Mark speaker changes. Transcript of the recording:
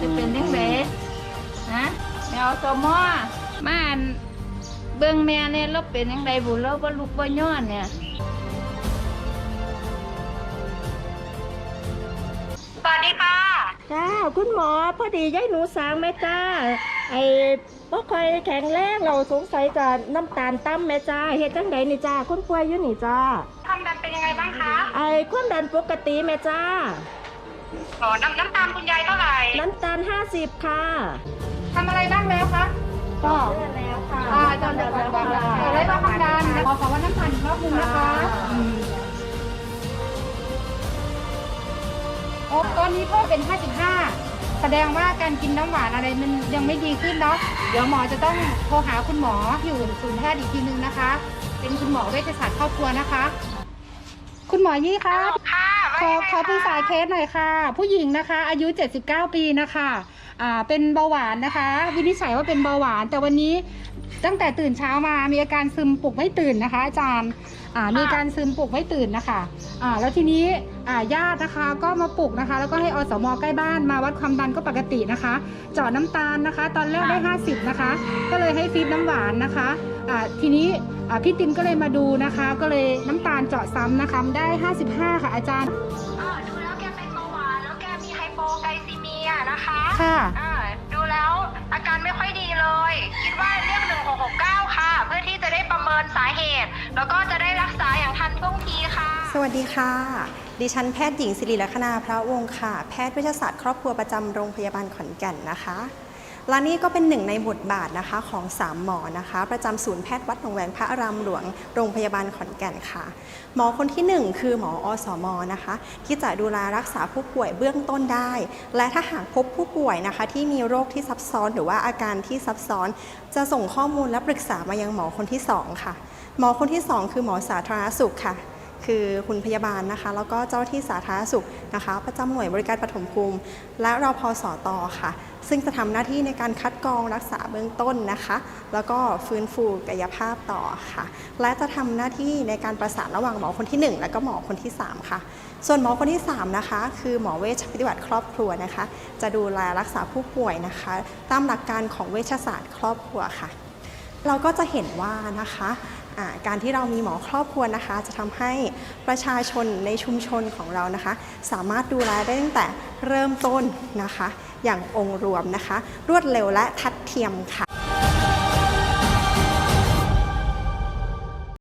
Speaker 1: จะเป็นยังไงฮะแมวตัวม้อมาเบิ่
Speaker 2: งแม่เนี่ยเราเป็นยังไงบุเราบ่ลุกบ่ย้อนเนี่ย
Speaker 3: สวัสดีค่ะ
Speaker 4: จ้าคุณหมอพอดียายหนูสางแม่จ้า ไอ้บ่คอยแข็งแรงเราสงสัยจะน้ำตาลต่ำแม่จ้าเฮ็ดจังใดนี่จ้าคุณป่วยอยู่นี่จ้า
Speaker 3: ความดันเป็นยังไงบ้างคะ
Speaker 4: ไอ้ความดันปกติแม่จ้า
Speaker 3: อ๋อน้ำน้ำตาลคุณยายเท่าไหร่
Speaker 4: น้ำตาล50ค่ะ
Speaker 3: ทำอะไรบ้างแล้วคะ
Speaker 4: ก็แล้วค่ะ
Speaker 3: อ่าจนจะก่อนก่อนอะไรบ้างความดันขอขอว่าน้ำตาลอีกรอบนึงนะคะอืมโอ้ตอนนี้พ่อเป็น 55 แสดงว่าการกินน้ำหวานอะไรมันยังไม่ดีขึ้นเนาะเดี๋ยวหมอจะต้องโทรหาคุณหมออยู่ศูนย์แพทย์อีกทีนึงนะคะ เป็นคุณหมอเวชศาสตร์ครอบครัวนะคะ คุณหมอยี่ครับ
Speaker 1: ค่ะ
Speaker 3: ข อขอปรึกษาเคสหน่อยค่ะ ผู้หญิงนะคะ อายุ 79 ปีนะคะอ่าเป็นเบาหวานนะคะ วินิจฉัยว่าเป็นเบาหวาน แต่วันนี้ตั้งแต่ตื่นเช้ามามีอาการซึมปลุกไม่ตื่นนะคะ อาจารย์อ่ามีการซึมปลุกไม่ตื่นนะคะอ่าแล้วทีนี้อ่าญาตินะคะก็มาปลุกนะคะ แล้วก็ให้อสมใกล้บ้านมาวัดความดันก็ปกตินะคะ เจาะน้ำตาลนะคะ ตอนแรกได้ 50 นะคะ ก็เลยให้ฟีดน้ำหวานนะคะอ่าทีนี้อ่า พี่ติมก็เลยมาดูนะคะ ก็เลยน้ำตาลเจาะซ้ำนะคะได้ 55 ค่ะอาจารย์
Speaker 1: เออดูแล้วแกเป็นเบาหวานแล้วแกมีไฮโปไกลซีเมียนะคะ
Speaker 3: ค่ะ
Speaker 1: อ่าดูแล้วอาการไม่ค่อยดีเลย คิดว่าเรียก 1669 ค่ะ เพื่อที่จะได้ประเมินสาเหตุ แล้วก็จะได้รักษาอย่างทันท่วงทีค่ะ
Speaker 5: สวัสดีค่ะ ดิฉันแพทย์หญิงศิริลักษณาพระวงศ์ค่ะ แพทย์เวชศาสตร์ครอบครัวประจำโรงพยาบาลขอนแก่นนะคะ และนี่ก็เป็นหนึ่งในบทบาทนะคะของ3หมอนะคะ ประจำศูนย์แพทย์วัดหนองแหวนพระอารามหลวงโรงพยาบาลขอนแก่นค่ะ หมอคนทีหนึ่1 คือหมออสมนะคะ ที่จะดูแลรักษาผู้ป่วยเบื้องต้นได้ และถ้าหากพบผู้ป่วยนะคะ ที่มีโรคที่ซับซ้อนหรือว่าอาการที่ซับซ้อน จะส่งข้อมูลและปรึกษามายังหมอคนที่สองค่ะ หมอคนที่สองคือหมอสาธารณสุขค่ะ คือคุณพยาบาลนะคะ แล้วก็เจ้าที่สาธารณสุขนะคะ ประจำหน่วยบริการปฐมภูมิ และรอพอสอตอค่ะ ซึ่งจะทำหน้าที่ในการคัดกรองรักษาเบื้องต้นนะคะ แล้วก็ฟื้นฟูกายภาพต่อค่ะ และจะทำหน้าที่ในการประสานระหว่างหมอคนที่ 1 และก็หมอคนที่ 3 ค่ะ ส่วนหมอคนที่ 3 นะคะ คือหมอเวชปฏิบัติครอบครัวนะคะ จะดูแลรักษาผู้ป่วยนะคะ ตามหลักการของเวชศาสตร์ครอบครัวค่ะ เราก็จะเห็นว่านะคะการที่เรามีหมอครอบครัวนะคะ จะทำให้ประชาชนในชุมชนของเรานะคะ สามารถดูแลได้ตั้งแต่เริ่มต้นนะคะ อย่างองค์รวมนะคะ รวดเร็วและทัดเทียมค่ะ